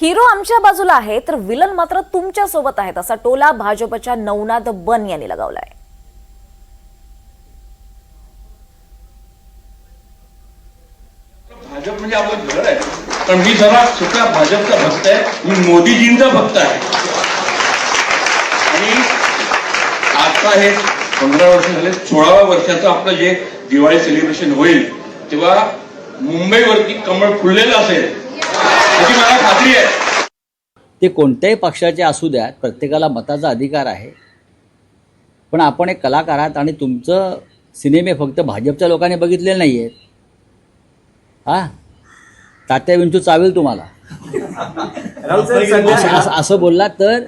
Hero आमच्या बाजूला आहे तर विलन मात्र तुमच्यासोबत आहेत असा टोला भाजपच्या नवनाथ बन यांनी लगावलाय. भाजप म्हणजे आपलं घर आहे. पण मी जरा सुद्धा भाजपचा भक्त आहे. मी मोदीजींचा भक्त आहे. आणि आता हे पंधरा वर्ष झाले सोळाव्या वर्षाचं आपलं जे दिवाळी सेलिब्रेशन होईल तेव्हा मुंबईवरती कमळ फुललेलं असेल खात्री आहे. ते कोणत्याही पक्षाचे असू द्यात प्रत्येकाला मताचा अधिकार आहे. पण आपण एक कलाकार आहात आणि तुमचं सिनेमे फक्त भाजपच्या लोकांनी बघितलेले नाही आहेत हा? तात्या विंचू चावेल तुम्हाला. असं बोललात तर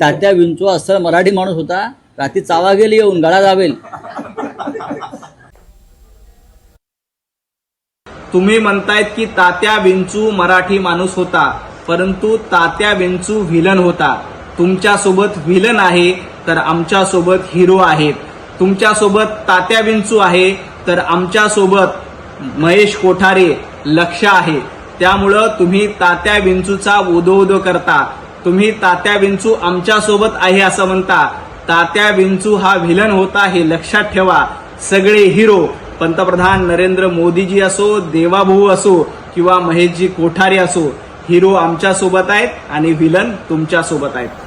तात्या विंचू असं मराठी माणूस होता रात्री चावा गेली येऊन गळा जावेल. तुम्ही म्हणतायत की तात्या विंचू मराठी माणूस होता. परंतु तात्या विंचू व्हिलन होता. तुमच्यासोबत व्हिलन आहे तर आमच्यासोबत हिरो आहेत तुमच्यासोबत तात्या विंचू आहे तर आमच्यासोबत महेश कोठारे लक्ष आहे. त्यामुळं तुम्ही तात्या विंचूचा उदो करता. तुम्ही तात्या विंचू आमच्यासोबत आहे असं म्हणता. तात्या विंचू हा व्हिलन होता हे लक्षात ठेवा. सगळे हिरो पंतप्रधान नरेंद्र मोदीजी असो देवाभाऊ असो किंवा महेशजी कोठारे असो हिरो आमच्यासोबत आहेत आणि व्हिलन तुमच्यासोबत आहेत.